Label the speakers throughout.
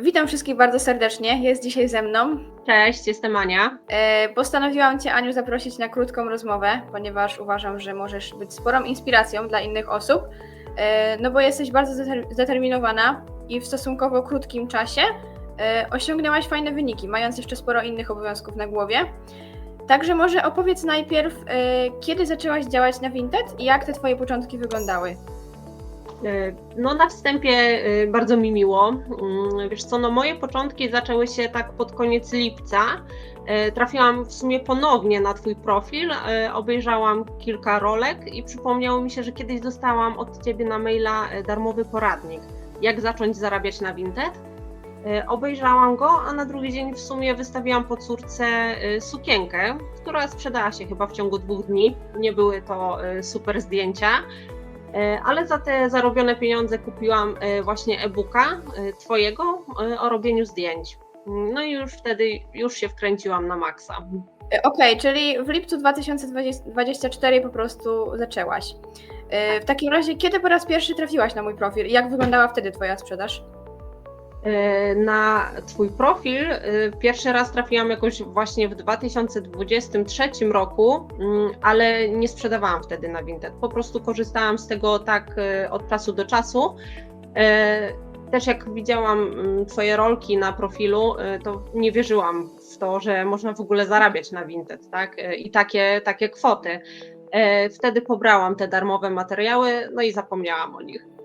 Speaker 1: Witam wszystkich bardzo serdecznie. Jest dzisiaj ze mną.
Speaker 2: Cześć, jestem Ania.
Speaker 1: E, Postanowiłam Cię, Aniu, zaprosić na krótką rozmowę, ponieważ uważam, że możesz być sporą inspiracją dla innych osób. E, No bo jesteś bardzo zdeter- zdeterminowana i w stosunkowo krótkim czasie e, osiągnęłaś fajne wyniki, mając jeszcze sporo innych obowiązków na głowie. Także może opowiedz najpierw, e, kiedy zaczęłaś działać na Vinted i jak te Twoje początki wyglądały.
Speaker 2: E, No na wstępie e, bardzo mi miło. Mm, Wiesz co, no moje początki zaczęły się tak pod koniec lipca. E, Trafiłam w sumie ponownie na Twój profil, obejrzałam kilka rolek i przypomniało mi się, że kiedyś dostałam od Ciebie na maila darmowy poradnik, jak zacząć zarabiać na Vinted. Obejrzałam go, a na drugi dzień w sumie wystawiłam po córce sukienkę, która sprzedała się chyba w ciągu dwóch dni. Nie były to super zdjęcia, ale za te zarobione pieniądze kupiłam e, właśnie e-booka e, Twojego e, o robieniu zdjęć. No i już wtedy już się wkręciłam na maksa.
Speaker 1: E, Okej, czyli w lipcu 2024 po prostu zaczęłaś. E, W takim razie, kiedy po raz pierwszy trafiłaś na mój profil i jak wyglądała wtedy Twoja sprzedaż?
Speaker 2: E, Na Twój profil e, pierwszy raz trafiłam jakoś właśnie w 2023 roku, mm, ale nie sprzedawałam wtedy na Vinted. Po prostu korzystałam z tego tak e, od czasu do czasu. Też jak widziałam mm, Twoje rolki na profilu, to nie wierzyłam w to, że można w ogóle zarabiać na Vinted, tak? I takie, takie kwoty. Wtedy pobrałam te darmowe materiały, no i zapomniałam o nich.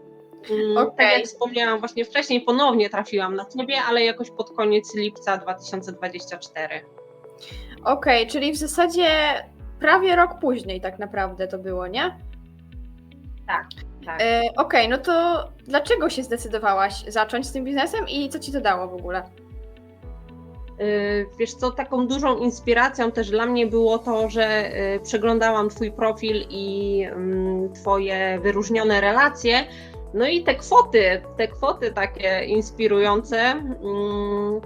Speaker 2: Mm, Tak
Speaker 1: Okej.
Speaker 2: jak wspomniałam właśnie wcześniej, ponownie trafiłam na Ciebie, ale jakoś pod koniec lipca 2024.
Speaker 1: Okej, czyli w zasadzie prawie rok później tak naprawdę to było, nie?
Speaker 2: Tak.
Speaker 1: E, Okej, no to dlaczego się zdecydowałaś zacząć z tym biznesem i co Ci to dało w ogóle?
Speaker 2: Y, Wiesz co, taką dużą inspiracją też dla mnie było to, że y, przeglądałam Twój profil i mm, Twoje wyróżnione relacje. No i te kwoty, te kwoty takie inspirujące. mm,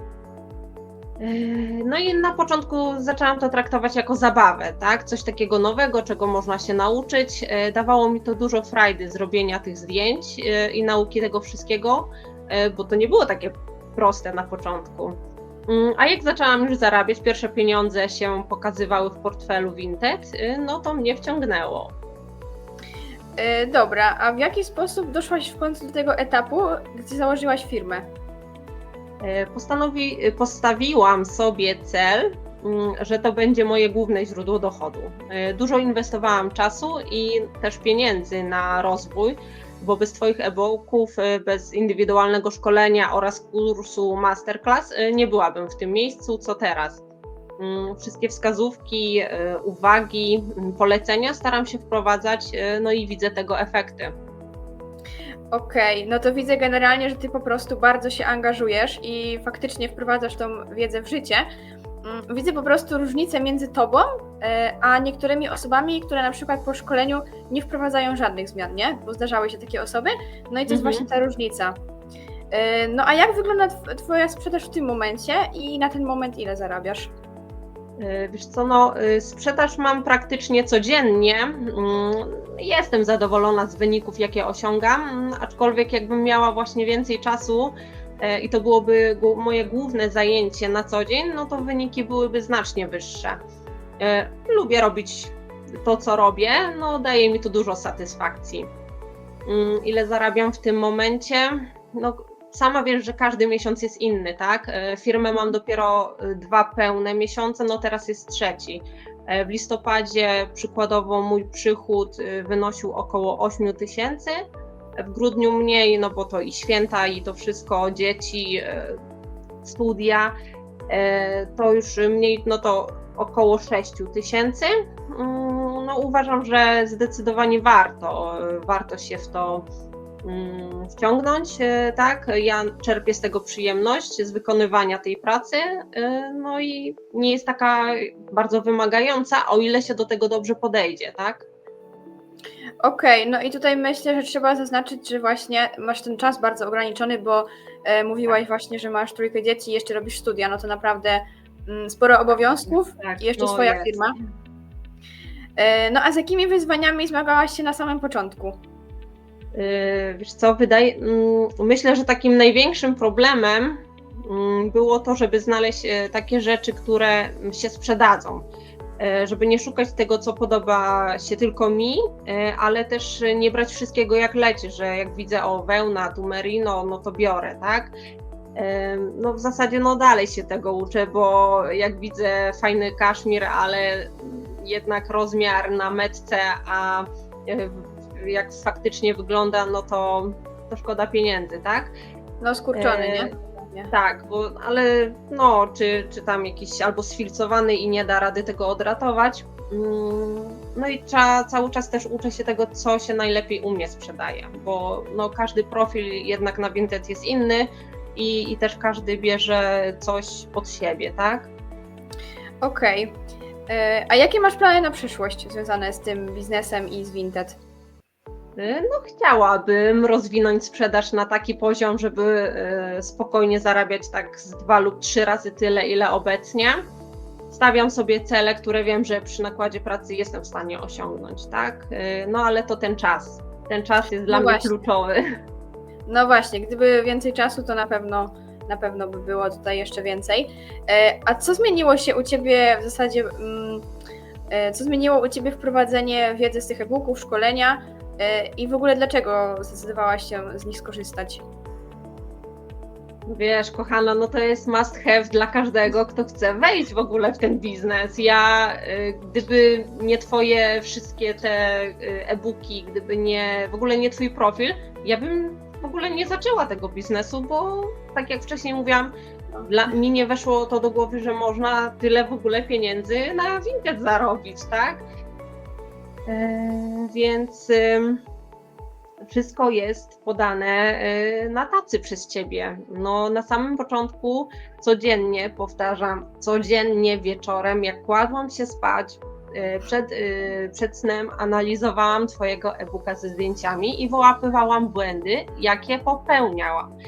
Speaker 2: No i na początku zaczęłam to traktować jako zabawę, tak? Coś takiego nowego, czego można się nauczyć. Y, Dawało mi to dużo frajdy zrobienia tych zdjęć y, i nauki tego wszystkiego, y, bo to nie było takie proste na początku. Mm, A jak zaczęłam już zarabiać, pierwsze pieniądze się pokazywały w portfelu Vinted, no to mnie wciągnęło.
Speaker 1: E, Dobra, a w jaki sposób doszłaś w końcu do tego etapu, gdzie założyłaś firmę?
Speaker 2: E, Postanowi, postawiłam sobie cel, mm, że to będzie moje główne źródło dochodu. E, Dużo inwestowałam czasu i też pieniędzy na rozwój, bo bez Twoich e-booków, bez indywidualnego szkolenia oraz kursu masterclass nie byłabym w tym miejscu, co teraz. Mm, Wszystkie wskazówki, y, uwagi, mm, polecenia staram się wprowadzać, y, no i widzę tego efekty.
Speaker 1: Okej, no to widzę generalnie, że ty po prostu bardzo się angażujesz i faktycznie wprowadzasz tą wiedzę w życie. Mm, Widzę po prostu różnicę między tobą, e, a niektórymi osobami, które na przykład po szkoleniu nie wprowadzają żadnych zmian, nie? Bo zdarzały się takie osoby. No i to jest
Speaker 2: Mhm.
Speaker 1: właśnie ta różnica. E, No a jak wygląda tw- twoja sprzedaż w tym momencie i na ten moment ile zarabiasz?
Speaker 2: E, Wiesz co, no, y, sprzedaż mam praktycznie codziennie. Mm, Jestem zadowolona z wyników, jakie osiągam, aczkolwiek jakbym miała właśnie więcej czasu e, i to byłoby moje główne zajęcie na co dzień, no to wyniki byłyby znacznie wyższe. Lubię robić to, co robię, no daje mi to dużo satysfakcji. Mm, Ile zarabiam w tym momencie? No, sama wiesz, że każdy miesiąc jest inny, tak? E, Firmę mam dopiero e, dwa pełne miesiące, no teraz jest trzeci. E, W listopadzie przykładowo mój przychód wynosił około 8 tysięcy, w grudniu mniej, no bo to i święta, i to wszystko, dzieci, studia, to już mniej, no to około 6 tysięcy. Mm, No uważam, że zdecydowanie warto, warto się w to wciągnąć, e, tak? Ja czerpię z tego przyjemność, z wykonywania tej pracy, e, no i nie jest taka bardzo wymagająca, o ile się do tego dobrze podejdzie, tak?
Speaker 1: Okej, no i tutaj myślę, że trzeba zaznaczyć, że właśnie masz ten czas bardzo ograniczony, bo e, mówiłaś właśnie, że masz trójkę dzieci i jeszcze robisz studia, no to naprawdę mm, sporo obowiązków
Speaker 2: Tak,
Speaker 1: i jeszcze
Speaker 2: no
Speaker 1: swoja
Speaker 2: jest.
Speaker 1: firma. E, no a z jakimi wyzwaniami zmagałaś się na samym początku?
Speaker 2: Yy, Wiesz co, wydaje, mm, myślę, że takim największym problemem mm, było to, żeby znaleźć e, takie rzeczy, które się sprzedadzą. E, Żeby nie szukać tego, co podoba się tylko mi, e, ale też nie brać wszystkiego jak leci, że jak widzę o wełna, tu merino, no to biorę, tak? No w zasadzie no dalej się tego uczę, bo jak widzę fajny kaszmir, ale jednak rozmiar na metce, a jak faktycznie wygląda, no to, to szkoda pieniędzy, tak?
Speaker 1: No skurczony,
Speaker 2: E,
Speaker 1: nie?
Speaker 2: Tak, bo, ale no, czy, czy tam jakiś albo sfilcowany i nie da rady tego odratować. Mm, No i trzeba, cały czas też uczę się tego, co się najlepiej u mnie sprzedaje, bo no, każdy profil jednak na Vinted jest inny i, i też każdy bierze coś pod siebie, tak?
Speaker 1: Okej. E, A jakie masz plany na przyszłość związane z tym biznesem i z Vinted?
Speaker 2: No, chciałabym rozwinąć sprzedaż na taki poziom, żeby y, spokojnie zarabiać tak z dwa lub trzy razy tyle, ile obecnie. Stawiam sobie cele, które wiem, że przy nakładzie pracy jestem w stanie osiągnąć, tak? Y, No ale to ten czas. Ten czas jest dla
Speaker 1: No
Speaker 2: mnie
Speaker 1: właśnie.
Speaker 2: kluczowy.
Speaker 1: No właśnie, gdyby więcej czasu, to na pewno, na pewno by było tutaj jeszcze więcej. E, A co zmieniło się u Ciebie w zasadzie, mm, e, co zmieniło u Ciebie wprowadzenie wiedzy z tych e-booków, szkolenia e, i w ogóle dlaczego zdecydowałaś się z nich skorzystać?
Speaker 2: Wiesz, kochana, no to jest must have dla każdego, kto chce wejść w ogóle w ten biznes. Ja, y, gdyby nie Twoje wszystkie te y, e-booki, gdyby nie, w ogóle nie Twój profil, ja bym w ogóle nie zaczęła tego biznesu, bo tak jak wcześniej mówiłam, dla, mi nie weszło to do głowy, że można tyle w ogóle pieniędzy na Vinted zarobić, tak? E, więc wszystko jest podane na tacy przez ciebie. No, na samym początku codziennie, powtarzam, codziennie wieczorem, jak kładłam się spać, y, przed, y, przed snem analizowałam Twojego e-booka ze zdjęciami i wyłapywałam błędy, jakie popełniałam.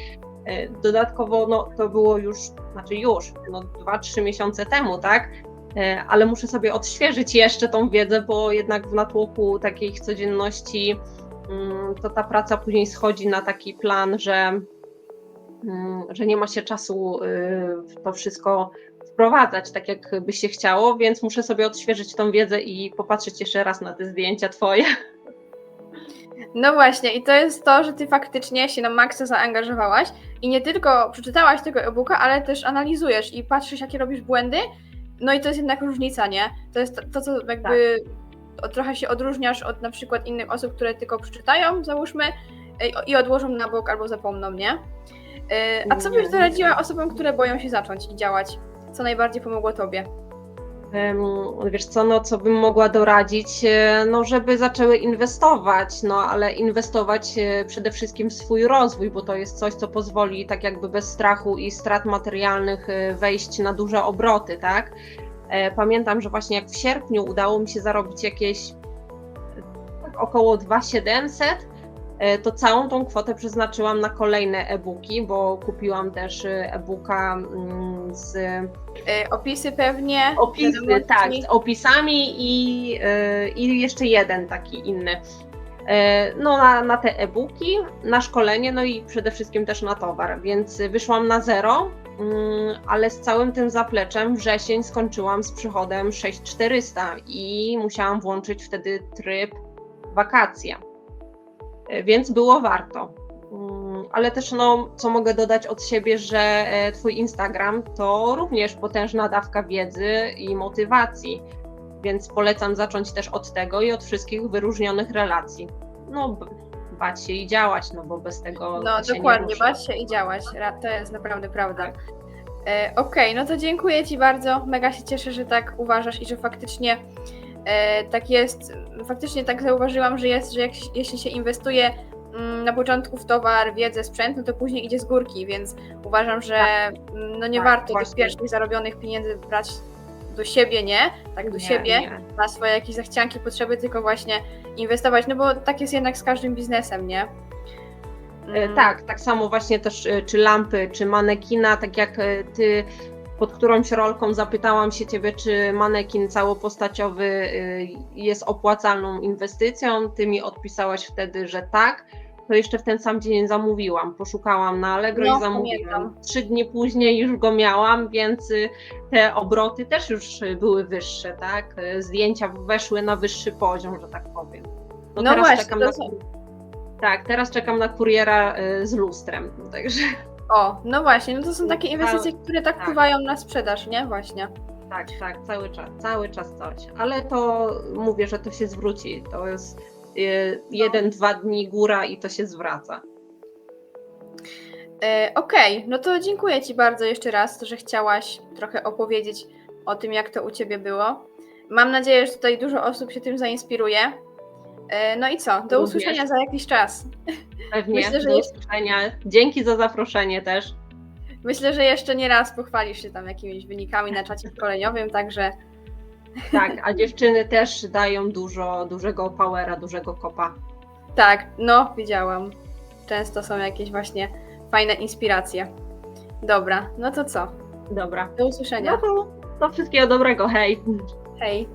Speaker 2: Y, Dodatkowo, no, to było już, znaczy już, no 2-3 miesiące temu, tak? Y, Ale muszę sobie odświeżyć jeszcze tą wiedzę, bo jednak w natłoku takiej codzienności mm, to ta praca później schodzi na taki plan, że, mm, że nie ma się czasu y, to wszystko wprowadzać tak, jak by się chciało, więc muszę sobie odświeżyć tą wiedzę i popatrzeć jeszcze raz na te zdjęcia twoje.
Speaker 1: No właśnie, i to jest to, że ty faktycznie się na maksa zaangażowałaś i nie tylko przeczytałaś tego e-booka, ale też analizujesz i patrzysz, jakie robisz błędy. No i to jest jednak różnica, nie? To jest to, to co jakby o- trochę się odróżniasz od na przykład innych osób, które tylko przeczytają, załóżmy, i- odłożą na bok albo zapomną, nie? Y, A co byś doradziła osobom, które boją się zacząć i działać? Co najbardziej pomogło tobie?
Speaker 2: Wiesz co, no co bym mogła doradzić, e, no żeby zaczęły inwestować, no ale inwestować e, przede wszystkim w swój rozwój, bo to jest coś, co pozwoli tak jakby bez strachu i strat materialnych e, wejść na duże obroty, tak? Pamiętam, że właśnie jak w sierpniu udało mi się zarobić jakieś tak około 2700, e, to całą tą kwotę przeznaczyłam na kolejne e-booki, bo kupiłam też e, e-booka mm, z
Speaker 1: Y, Opisy pewnie.
Speaker 2: Opisy, tak, z opisami i, i jeszcze jeden taki inny. No, na, na te e-booki, na szkolenie, no i przede wszystkim też na towar, więc wyszłam na zero, mm, ale z całym tym zapleczem wrzesień skończyłam z przychodem 6400 i musiałam włączyć wtedy tryb wakacje, więc było warto. Mm, Ale też, no, co mogę dodać od siebie, że e, Twój Instagram to również potężna dawka wiedzy i motywacji, więc polecam zacząć też od tego i od wszystkich wyróżnionych relacji. No, bać się i działać, no bo bez tego.
Speaker 1: No dokładnie, bać się i działać. To jest naprawdę prawda. E, Okej, no to dziękuję Ci bardzo. Mega się cieszę, że tak uważasz i że faktycznie tak jest. Faktycznie tak zauważyłam, że jest, że jak, jeśli się inwestuje mm, na początku w towar, wiedzę, sprzęt, no to później idzie z górki, więc uważam, że mm, no nie
Speaker 2: Tak,
Speaker 1: warto tych
Speaker 2: właśnie.
Speaker 1: pierwszych zarobionych pieniędzy brać do siebie, nie? Tak do
Speaker 2: Nie,
Speaker 1: siebie,
Speaker 2: nie.
Speaker 1: na swoje jakieś zachcianki, potrzeby, tylko właśnie inwestować, no bo tak jest jednak z każdym biznesem, nie?
Speaker 2: E,
Speaker 1: Mm.
Speaker 2: Tak, tak samo właśnie też e, czy lampy, czy manekina, tak jak e, ty pod którąś rolką zapytałam się ciebie, czy manekin całopostaciowy e, jest opłacalną inwestycją. Ty mi odpisałaś wtedy, że tak. to jeszcze w ten sam dzień zamówiłam. Poszukałam na Allegro
Speaker 1: No,
Speaker 2: i zamówiłam.
Speaker 1: pamiętam.
Speaker 2: Trzy dni później już go miałam, więc y, te obroty też już y, były wyższe, tak? Y, Zdjęcia weszły na wyższy poziom, że tak powiem.
Speaker 1: No
Speaker 2: teraz
Speaker 1: właśnie,
Speaker 2: czekam na, Tak, teraz czekam na kuriera y, z lustrem. Także
Speaker 1: O, no właśnie, no to są takie inwestycje, które tak
Speaker 2: tak.
Speaker 1: wpływają na sprzedaż, nie? Właśnie.
Speaker 2: tak, tak, cały czas, cały czas coś. Ale to mówię, że to się zwróci. To jest y, jeden, dwa dni góra i to się zwraca.
Speaker 1: E, Okej, no to dziękuję Ci bardzo jeszcze raz, że chciałaś trochę opowiedzieć o tym, jak to u Ciebie było. Mam nadzieję, że tutaj dużo osób się tym zainspiruje. E, No i co? Do
Speaker 2: Również.
Speaker 1: usłyszenia za jakiś czas.
Speaker 2: Pewnie,
Speaker 1: Myślę, że
Speaker 2: do usłyszenia. Dzięki za zaproszenie też.
Speaker 1: Myślę, że jeszcze nie raz pochwalisz się tam jakimiś wynikami na czacie szkoleniowym, także
Speaker 2: Tak, a dziewczyny też dają dużo, dużego powera, dużego kopa.
Speaker 1: tak, no, widziałam. Często są jakieś właśnie fajne inspiracje. Dobra, no to co?
Speaker 2: Dobra.
Speaker 1: Do usłyszenia.
Speaker 2: No to, to wszystkiego dobrego, hej.
Speaker 1: Hej.